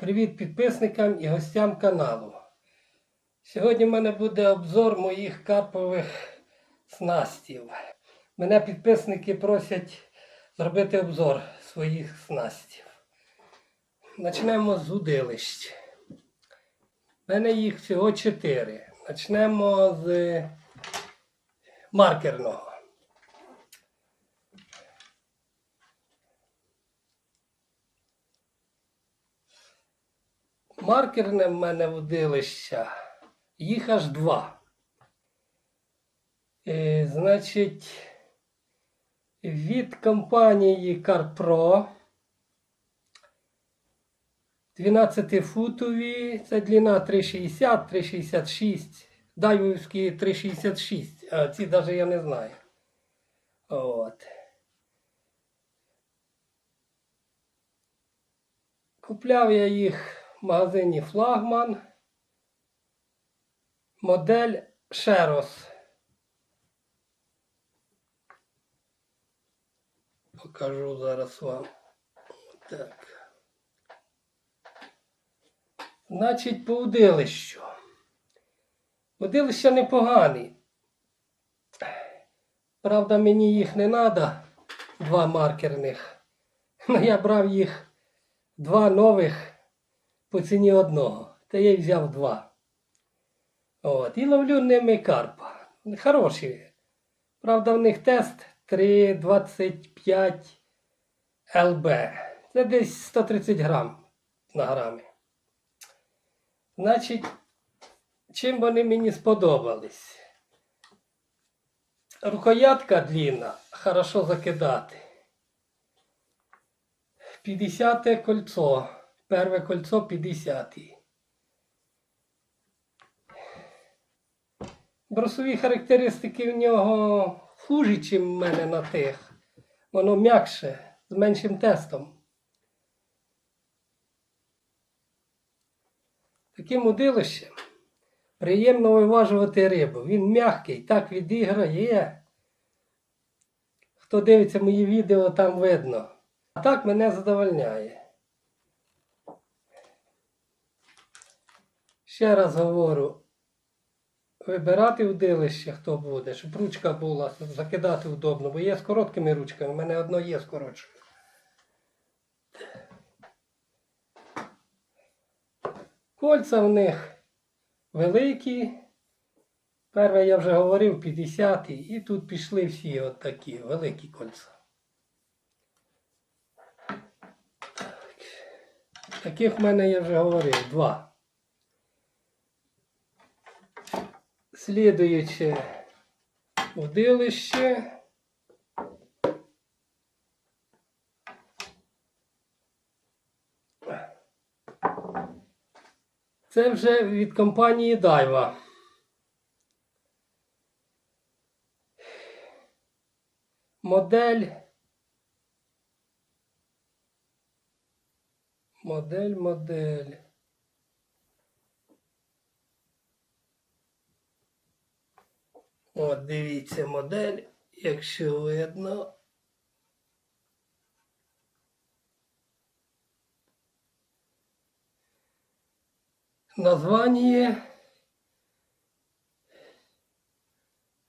Привіт підписникам і гостям каналу. Сьогодні в мене буде обзор моїх карпових снастів. Мене підписники просять зробити обзор своїх снастів. Почнемо з удилищ. У мене їх всього 4. Почнемо з маркерного. Маркерне в мене водилища. Їх аж два. Е, значить, від компанії CarPro 12-футові, це длина 360, 366, дайвівські 366, а ці навіть я не знаю. От. Купляв я їх в магазині Флагман. Модель Шерос. Покажу зараз вам. Так. Значить, по удилищу. Удилища непогані. Правда, мені їх не треба, два маркерних. Ну, я брав їх два нових по ціні одного. Та я взяв два. От, і ловлю ними карпа. Хороші. Правда, в них тест 3,25 ЛБ. Це десь 130 грам на грамі. Значить, чим вони мені сподобались? Рукоятка длинна, хорошо закидати. 50 кольцо. Перше кольцо 50. Бросові характеристики в нього хужі, ніж в мене на тих. Воно м'якше, з меншим тестом. Таким удилищем приємно виважувати рибу. Він м'який, так відіграє. Хто дивиться мої відео, там видно. А так мене задовольняє. Ще раз говорю, вибирати удилище, хто буде, щоб ручка була, закидати удобно, бо є з короткими ручками, у мене одно є з коротшою. Кольця в них великі. Перше я вже говорив 50 і тут пішли всі от такі великі кольця. Так. Таких в мене я вже говорив два. Слідуюче удилище. Це вже від компанії Дайва. Модель. Модель, модель. От дивіться модель, якщо видно. Название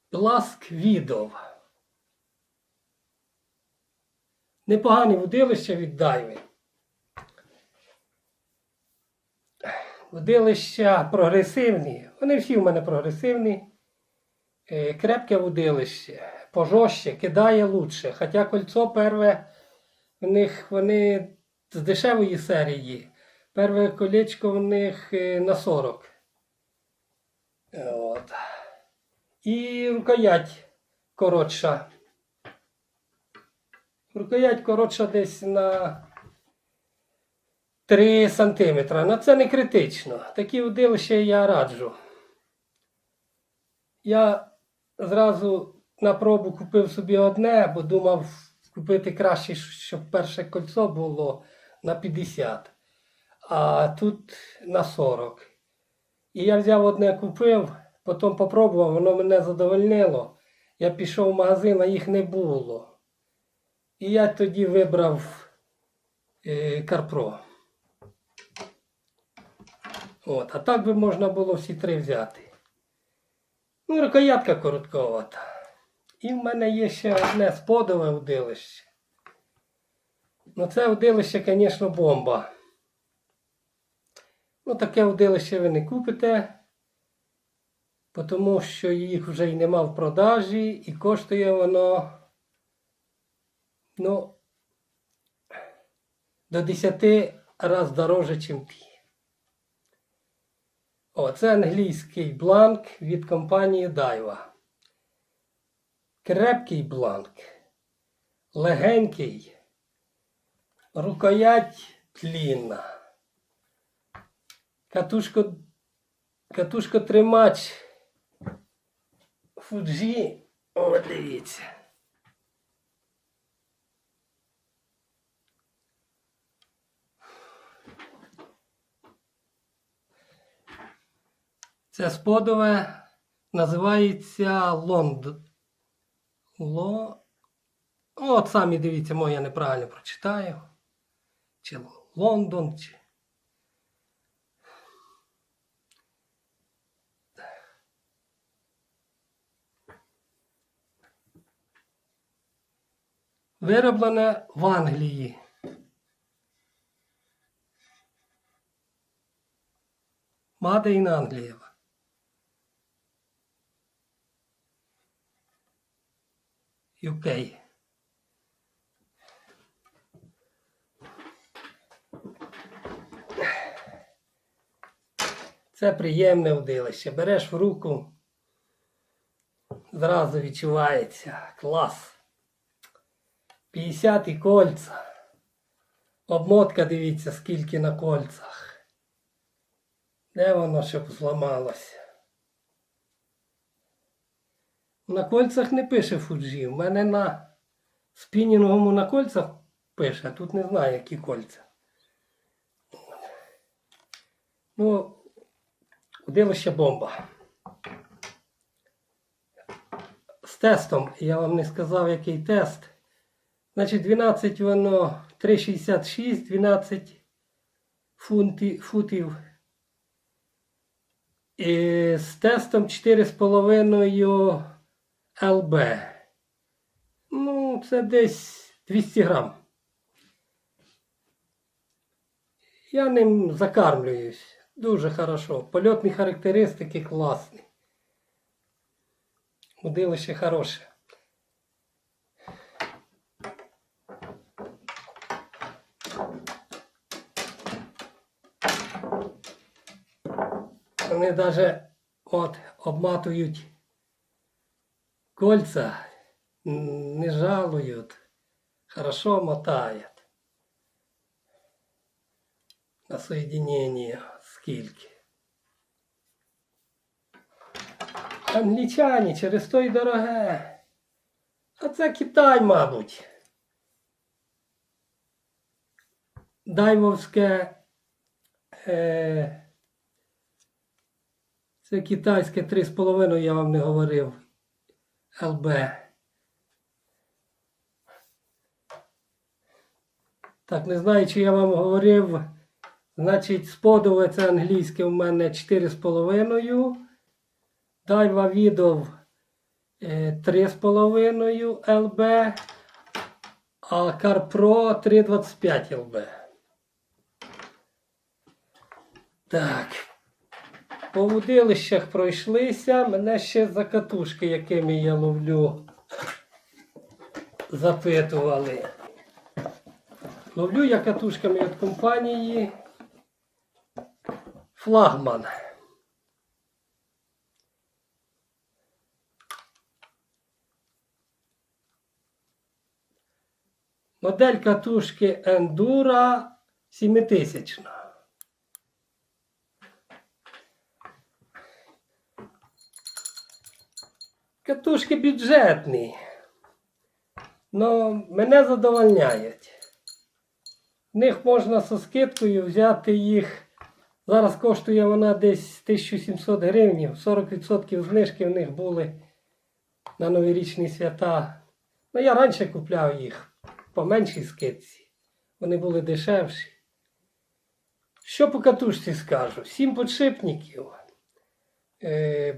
Пласквідов. Непогані водилища від Дайви. Водилища прогресивні. Вони всі в мене прогресивні. Е, Крепке водилище, пожорстче, кидає лучше. Хоча кольцо перве в них вони з дешевої серії. Перше колечко в них е, на 40. От. І рукоять коротша. Рукоять коротша десь на 3 см. Ну це не критично. Такі удилища я раджу. Я зразу на пробу купив собі одне, бо думав купити краще, щоб перше кольцо було на 50 а тут на 40. І я взяв одне купив, потім попробував, воно мене задовольнило. Я пішов в магазин, а їх не було. І я тоді вибрав е, Карпро. От, а так би можна було всі три взяти. Ну, рукоятка коротковата. І в мене є ще одне сподове удилище. Ну, це удилище, звісно, бомба. Ну, таке удилище ви не купите, тому що їх вже й нема в продажі, і коштує воно, ну, до 10 разів дороже, ніж ті. О, це англійський бланк від компанії Daiwa. Крепкий бланк, легенький, рукоять тлінна. Катушко, тримач Fuji. О, дивіться. Це сподове називається Лонд. Ло. От самі дивіться, мо я неправильно прочитаю. Чи Лондон, чи. Вироблене в Англії. Made in Англія. UK. Це приємне удилище. Береш в руку, зразу відчувається клас. 50 і кольца. Обмотка, дивіться, скільки на кольцах. Де воно щоб зламалося? На кольцах не пише Fuji. У мене на спінінговому на кольцах пише, а тут не знаю, які кольця. Ну, удилище бомба. З тестом я вам не сказав, який тест. Значить, 12 воно 3,66, 12 фунти, футів. І з тестом 4,5 ЛБ. Ну, це десь 200 грам. Я ним закармлююсь. Дуже хорошо. Польотні характеристики класні. Удилище хороше. Вони навіть от обматують кольца, не жалують, хорошо мотають. На соєдинення скільки. Англічані через то дороге. А це Китай, мабуть. Даймовське. Е, це китайське 3,5 я вам не говорив. ЛБ. Так, не знаю, чи я вам говорив. Значить, сподове це англійське у мене 4,5. Дайва відов е, 3,5 ЛБ. А CarPro 3,25 ЛБ. Так. По удилищах пройшлися. Мене ще за катушки, якими я ловлю, запитували. Ловлю я катушками від компанії Флагман. Модель катушки Endura 7000. Катушки бюджетні. Но мене задовольняють. В них можна зі скидкою взяти їх. Зараз коштує вона десь 1700 гривень. 40% знижки в них були на новорічні свята. Ну, я раніше купляв їх по меншій скидці. Вони були дешевші. Що по катушці скажу? Сім подшипників, е,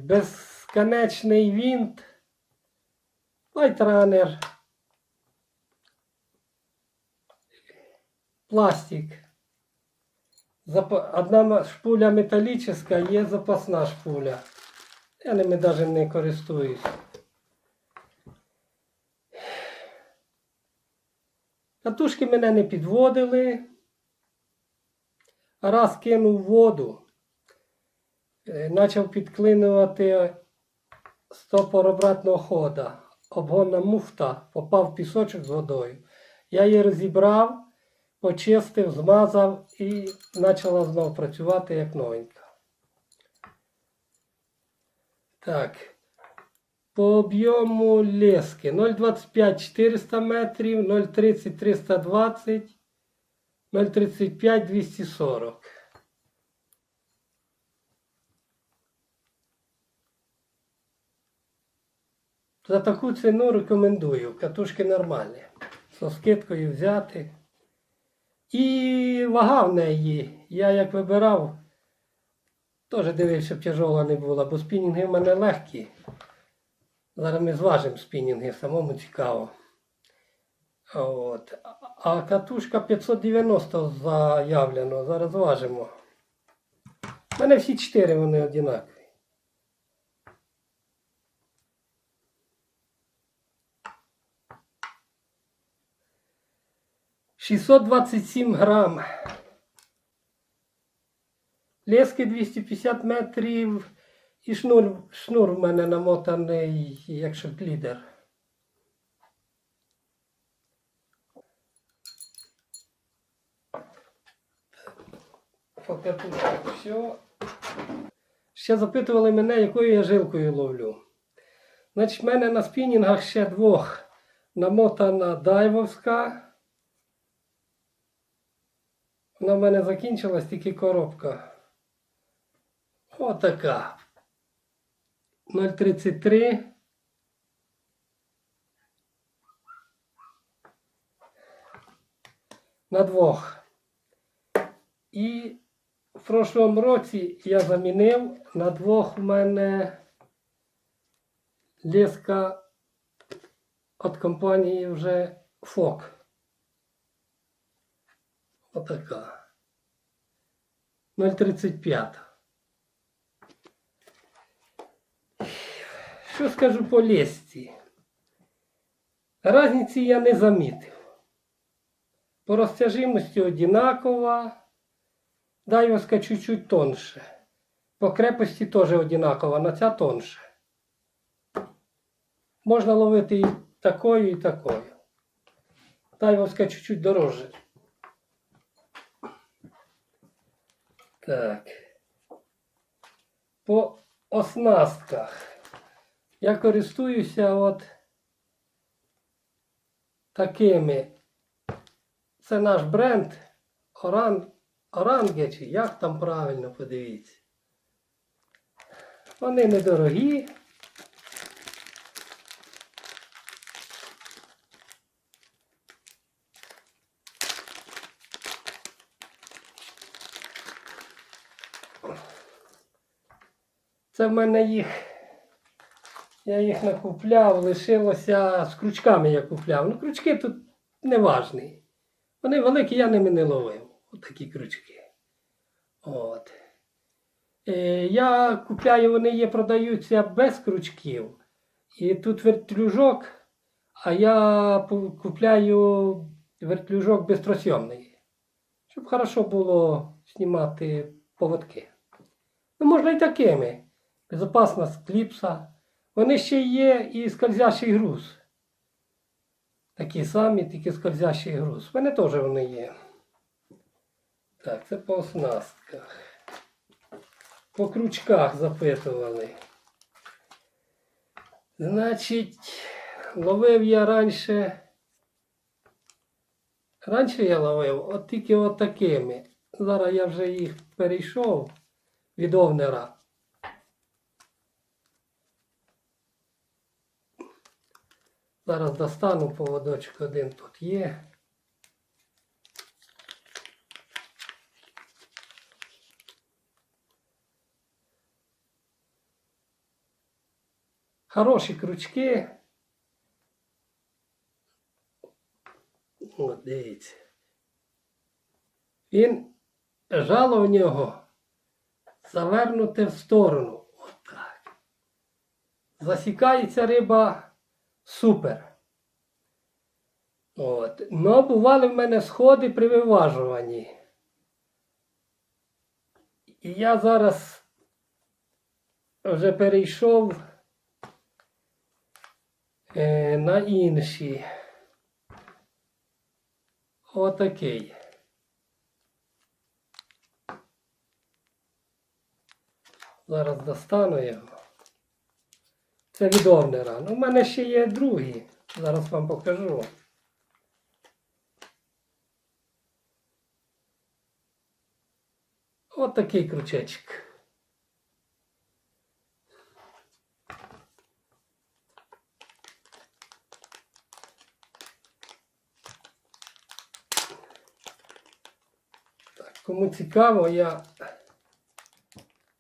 безконечний вінт, лайтранер, пластик. Одна шпуля металічна, є запасна шпуля. Я ними навіть не користуюсь. Катушки мене не підводили. Раз кинув воду, е, почав підклинувати стопор обратного хода. Обгонна муфта, попав в пісочок з водою. Я її розібрав, почистив, змазав і почала знову працювати як новенька. Так. По об'єму лески 0,25 400 метрів, 0,30 320, 0,35 240. За таку ціну рекомендую. Катушки нормальні. Со скидкою взяти. І вага в неї. Я як вибирав, теж дивився, щоб тяжола не була, бо спінінги в мене легкі. Зараз ми зважимо спінінги, самому цікаво. От. А катушка 590 заявлено. Зараз зважимо. У мене всі чотири вони одинакові. 627 грам. Лески 250 метрів і шнур шнур в мене намотаний, як шеф-лідер. Все. Ще запитували мене, якою я жилкою ловлю. Значить, в мене на спінінгах ще двох намотана дайвовська. Вона в мене закінчилась тільки коробка. Отака. 0,33. На двох. І в прошлому році я замінив на двох у мене леска від компанії вже ФОК. Отака. 0,35. Що скажу по лесці? Разниці я не замітив. По розтяжимості одинакова. Дайвовська чуть-чуть тонше. По крепості теж одинакова, але ця тонше. Можна ловити і такою, і такою. Дайвовська чуть-чуть дорожче. Так. По оснастках. Я користуюся от такими. Це наш бренд Оран, Оранге, чи як там правильно подивіться. Вони недорогі. Це в мене їх. Я їх накупляв, лишилося з крючками я купляв. Ну, крючки тут не важні. Вони великі, я ними не ловив. Отакі крючки. От. Е, я купляю, вони є, продаються без крючків. І тут вертлюжок, а я купляю вертлюжок безтросйомний. Щоб хорошо було знімати поводки. Ну, можна і такими. Безопасна кліпса. Вони ще є і скользящий груз. Такі самі, тільки скользящий груз. У мене теж вони є. Так, це по оснастках. По крючках запитували. Значить, ловив я раніше. Раніше я ловив от тільки от. Зараз я вже їх перейшов від овнера. Зараз достану поводочок один тут є. Хороші крючки. От дивіться. Він жало в нього завернути в сторону. Отак. От Засікається риба супер. От. Ну, бували в мене сходи при виважуванні. І я зараз вже перейшов е, на інші. Отакий. Зараз достану його. Це від Овнера. Ну, в мене ще є другі. Зараз вам покажу. От такий крючечок. Кому цікаво, я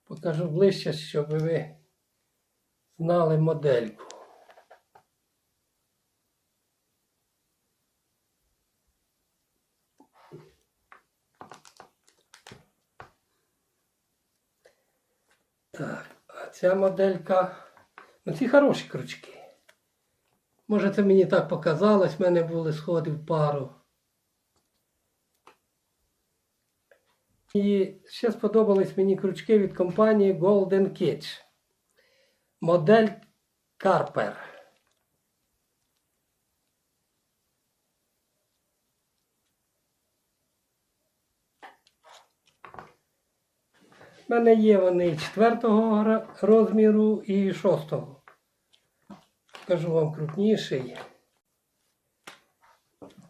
покажу ближче, щоб ви знали модельку. Так, а ця моделька. Ну, ці хороші крючки. Може, це мені так показалось, в мене були сходи в пару. І ще сподобались мені крючки від компанії Golden Cage. Модель Carper. У мене є вони 4 розміру і 6. Покажу вам крупніший.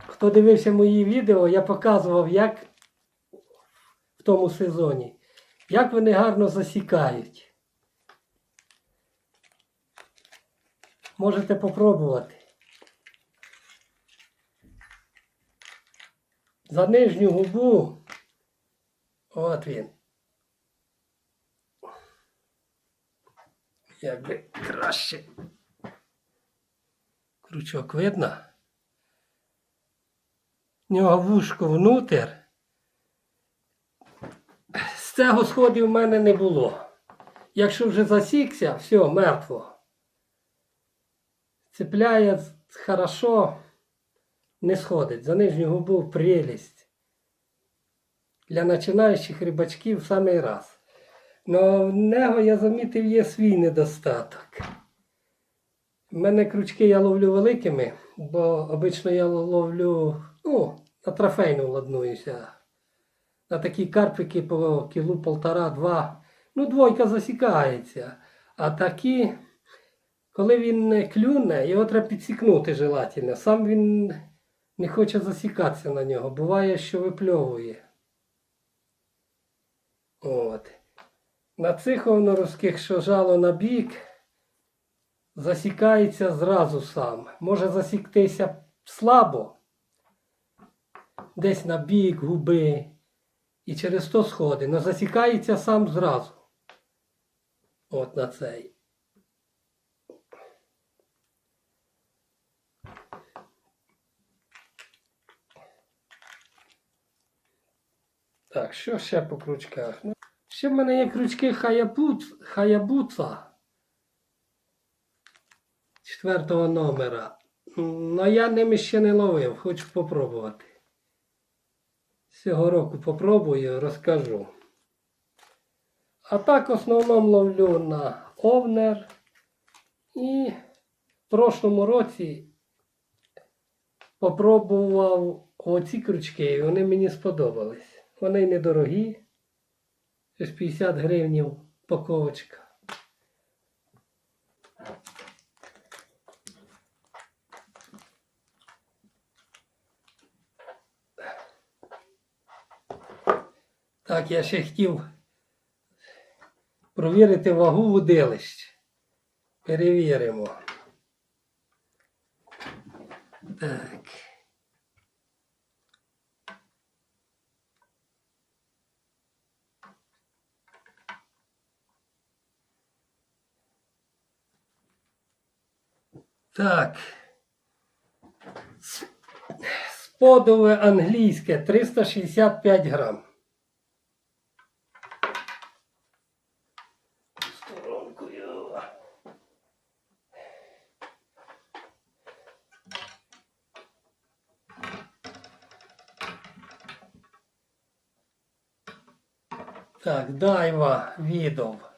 Хто дивився мої відео, я показував, як в тому сезоні, як вони гарно засікають. Можете попробувати. За нижню губу. От він. Якби краще. Крючок видно. В нього вушко внутрь. З цього сходів в мене не було. Якщо вже засікся, все, мертво. Цепляє хорошо, не сходить. За нижню губу прелість. Для починаючих рибачків в самий раз. Но в нього я замітив є свій недостаток. У мене крючки я ловлю великими, бо обично я ловлю ну, на трофейну ладнуюся. На такі карпики по кілу полтора-два. Ну, двойка засікається. А такі, коли він не клюне, його треба підсікнути желательно. Сам він не хоче засікатися на нього. Буває, що випльовує. От. На цих овноровських, що жало на бік, засікається зразу сам. Може засіктися слабо, десь на бік, губи. І через то сходи. Но засікається сам зразу. От на цей. Так, що ще по крючках? Ну, ще в мене є крючки Хаябуц, Хаябуца четвертого номера. Ну я ними ще не ловив, хочу попробувати. Цього року попробую, розкажу. А так в основному ловлю на овнер. І в прошлому році попробував оці крючки, і вони мені сподобались. Вони недорогі. Щось 50 гривнів паковочка. Так, я ще хотів провірити вагу вудилищ. Перевіримо. Так. Так. Сподове англійське 365 грам. Так, дайва відов.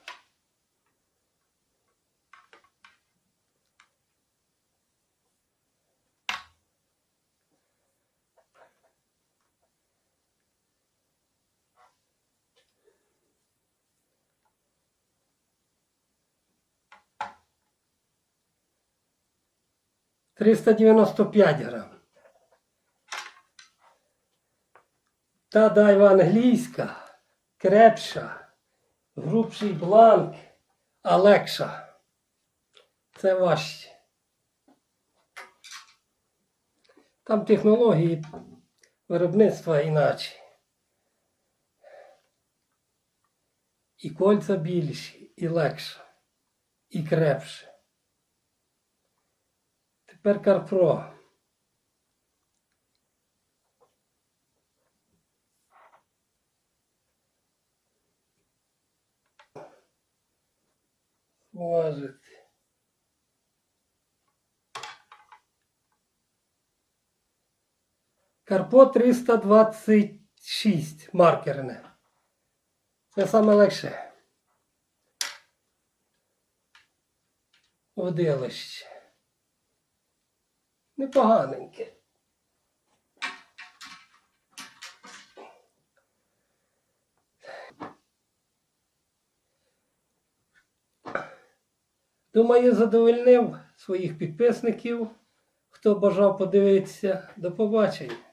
Триста дев'яносто п'ять грам. Та дайва англійська, крепша, грубший бланк, а легша. Це важче. Там технології виробництва іначе. І кольця більші, і легше, і крепше. Тепер Карпро. Важить. Карпо 326 маркерне. Це саме легше. Водилище. Непоганеньке. Думаю, задовольнив своїх підписників. Хто бажав подивитися, до побачення.